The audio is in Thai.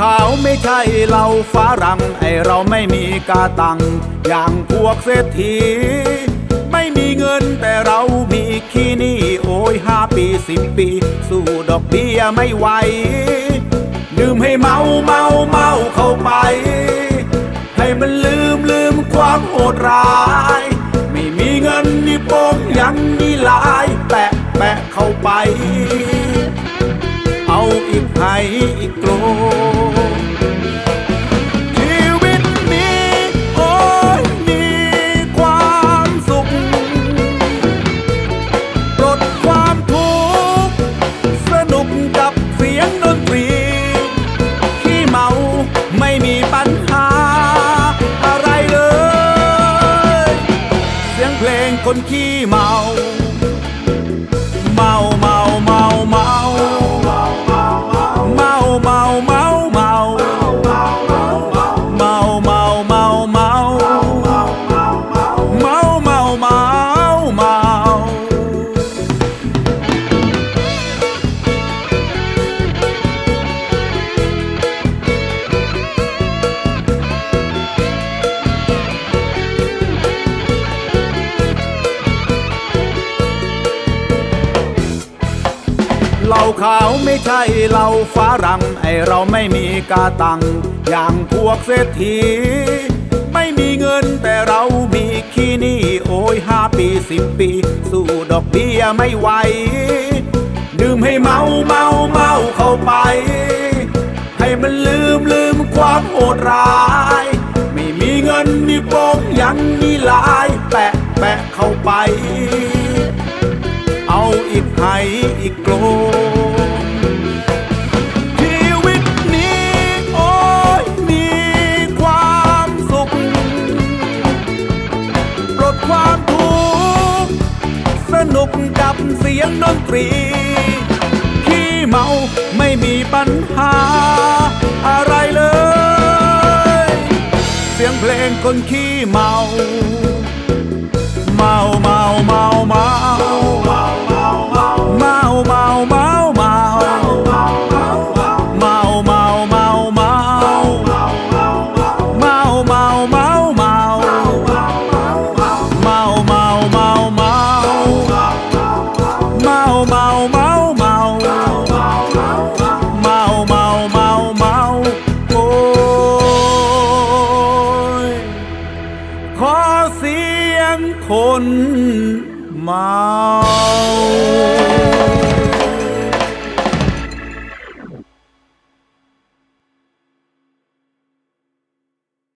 ขาวไม่ใช่เหล้าฟ้ารังไอเราไม่มีกาตัง อย่างพวกเศรษฐี ไม่มีเงินแต่เรามีขี้นี่โอ้ยห้าปีสิบปี สู้ดอกเบี้ยไม่ไหวดื่มให้เมาเมาเมาเข้าไป ให้มันลืมลืมความโหดร้าย ไม่มีเงินนี่โป้งยังนี่ลายแปะแปะเข้าไป เอาอีกให้อีกโกล คนขี้เมา เหล้าขาวไม่ใช่เหล้าฟ้ารังไอเราไม่มีกาตัง อย่างพวกเศรษฐี ไม่มีเงินแต่เรามีขี้นี่โอ้ยห้าปีสิบปี สู้ดอกเบี้ยไม่ไหวดื่มให้เมาเมาเมาเข้าไป ให้มันลืมลืมความโหดร้าย ไม่มีเงินนี่โป้งยังนี่ลายแปะแปะเข้าไป เอาอีกให้อีกโกล เสียงดนตรีขี้เมาไม่มีปัญหา อะไรเลย เสียงเพลงคนขี้เมา เมาเมาเมาเมา เสียงคนเมา